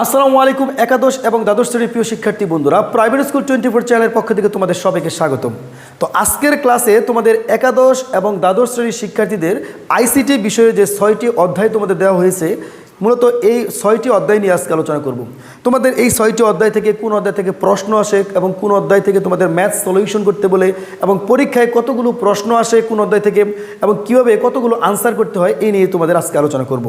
আসসালামু আলাইকুম, একাদশ এবং দ্বাদশ শ্রেণির প্রিয় শিক্ষার্থী বন্ধুরা প্রাইভেট স্কুল টোয়েন্টি ফোর চ্যানেলের পক্ষ থেকে তোমাদের সবাইকে স্বাগতম। তো আজকের ক্লাসে তোমাদের একাদশ এবং দ্বাদশ শ্রেণির শিক্ষার্থীদের আইসিটি বিষয়ে যে ছয়টি অধ্যায় তোমাদের দেওয়া হয়েছে, মূলত এই ছয়টি অধ্যায় নিয়ে আজকে আলোচনা করব। তোমাদের এই ছয়টি অধ্যায় থেকে কোন অধ্যায় থেকে প্রশ্ন আসে এবং কোন অধ্যায় থেকে তোমাদের ম্যাথ সলিউশন করতে বলে এবং পরীক্ষায় কতগুলো প্রশ্ন আসে কোন অধ্যায় থেকে এবং কীভাবে কতগুলো আনসার করতে হয়, এই নিয়ে তোমাদের আজকে আলোচনা করব।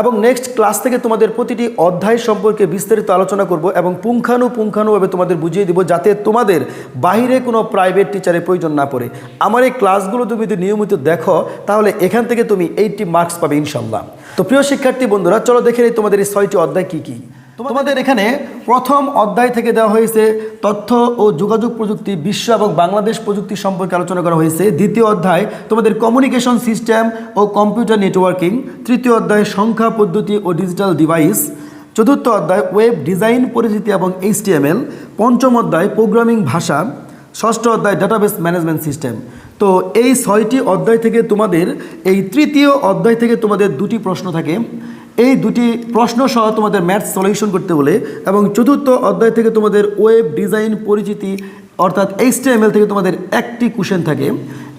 এবং নেক্সট ক্লাস থেকে তোমাদের প্রতিটি অধ্যায় সম্পর্কে বিস্তারিত আলোচনা করব এবং পুঙ্খানুপুঙ্খানুভাবে তোমাদের বুঝিয়ে দিব যাতে তোমাদের বাহিরে কোনো প্রাইভেট টিচারের প্রয়োজন না পড়ে। আমার এই ক্লাসগুলো তুমি যদি নিয়মিত দেখো, তাহলে এখান থেকে তুমি এইটটি মার্কস পাবে ইনশাল্লাহ। তো প্রিয় শিক্ষার্থী বন্ধুরা, চলো দেখে নিই তোমাদের এই ছয়টি অধ্যায় কী কী। তোমাদের এখানে প্রথম অধ্যায় থেকে দেওয়া হয়েছে তথ্য ও যোগাযোগ প্রযুক্তি, বিশ্ব এবং বাংলাদেশ প্রযুক্তি সম্পর্কে আলোচনা করা হয়েছে। দ্বিতীয় অধ্যায়, তোমাদের কমিউনিকেশন সিস্টেম ও কম্পিউটার নেটওয়ার্কিং তৃতীয় অধ্যায়, সংখ্যা, পদ্ধতি ও ডিজিটাল ডিভাইস চতুর্থ অধ্যায় ওয়েব ডিজাইন পরিচিতি এবং এইচটিএমএল পঞ্চম অধ্যায় প্রোগ্রামিং ভাষা। ষষ্ঠ অধ্যায় ডাটাবেস ম্যানেজমেন্ট সিস্টেম তো এই ছয়টি অধ্যায় থেকে তোমাদের, এই তৃতীয় অধ্যায় থেকে তোমাদের দুটি প্রশ্ন থাকে। এই দুটি প্রশ্ন সহ তোমাদের ম্যাথ সলিউশন করতে বলে এবং চতুর্থ অধ্যায় থেকে তোমাদের ওয়েব ডিজাইন পরিচিতি অর্থাৎ এইচটিএমএল থেকে তোমাদের একটি কোশ্চেন থাকে।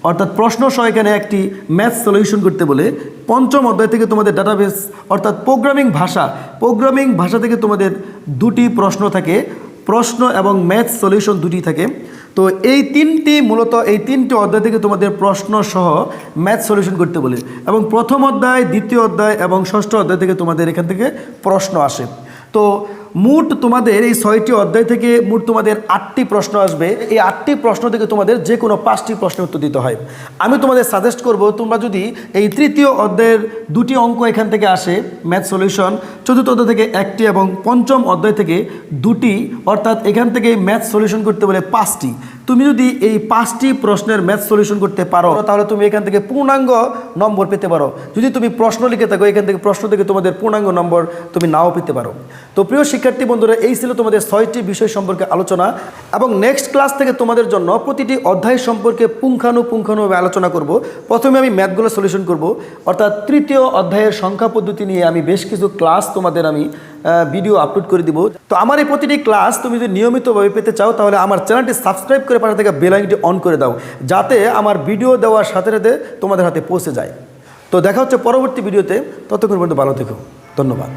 অর্থাৎ প্রশ্ন সহ এখানে একটি ম্যাথ সলিউশন করতে বলে। পঞ্চম অধ্যায় থেকে তোমাদের ডাটাবেস অর্থাৎ প্রোগ্রামিং ভাষা। প্রোগ্রামিং ভাষা থেকে তোমাদের দুটি প্রশ্ন থাকে। প্রশ্ন এবং ম্যাথ সলিউশন দুটি থাকে। তো এই তিনটি, মূলত এই তিনটি অধ্যায় থেকে তোমাদের প্রশ্ন সহ ম্যাথ সলিউশন করতে বলে। এবং প্রথম অধ্যায়, দ্বিতীয় অধ্যায় এবং ষষ্ঠ অধ্যায় থেকে তোমাদের এখান থেকে প্রশ্ন আসে। তো মোট তোমাদের এই ছয়টি অধ্যায় থেকে মোট তোমাদের আটটি প্রশ্ন আসবে। এই আটটি প্রশ্ন থেকে তোমাদের যে কোনো পাঁচটি প্রশ্নের উত্তর দিতে হয়। আমি তোমাদের সাজেস্ট করব, তোমরা যদি এই তৃতীয় অধ্যায়ের দুটি অঙ্ক এখান থেকে আসে ম্যাথ সলিউশন চতুর্থ অধ্যায় থেকে একটি এবং পঞ্চম অধ্যায় থেকে দুটি, অর্থাৎ এখান থেকে ম্যাথ সলিউশন করতে বলে পাঁচটি। তুমি যদি এই পাঁচটি প্রশ্নের ম্যাথ সলিউশন করতে পারো, তাহলে তুমি এখান থেকে পূর্ণাঙ্গ নম্বর পেতে পারো। যদি তুমি প্রশ্ন লিখে থাকো, এখান থেকে প্রশ্ন থেকে তোমাদের পূর্ণাঙ্গ নম্বর তুমি নাও পেতে পারো। তো প্রিয় শিক্ষার্থী বন্ধুরা, এই ছিল তোমাদের ছয়টি বিষয় সম্পর্কে আলোচনা এবং নেক্সট ক্লাস থেকে তোমাদের জন্য প্রতিটি অধ্যায় সম্পর্কে পুঙ্খানুপুঙ্খানুভাবে আলোচনা করব। প্রথমে আমি ম্যাথগুলো সলিউশন করব। অর্থাৎ তৃতীয় অধ্যায়ের সংখ্যা পদ্ধতি নিয়ে আমি বেশ কিছু ক্লাস তোমাদের আমি ভিডিও আপলোড করে দিব। তো আমার এই প্রতিটি ক্লাস তুমি যদি নিয়মিতভাবে পেতে চাও, তাহলে আমার চ্যানেলটি সাবস্ক্রাইব করে পাশে থেকে বেলাইনটি অন করে দাও, যাতে আমার ভিডিও দেওয়ার সাথে সাথে তোমাদের হাতে পৌঁছে যায়। তো দেখা হচ্ছে পরবর্তী ভিডিওতে ততক্ষণ পর্যন্ত ভালো থেকো। ধন্যবাদ।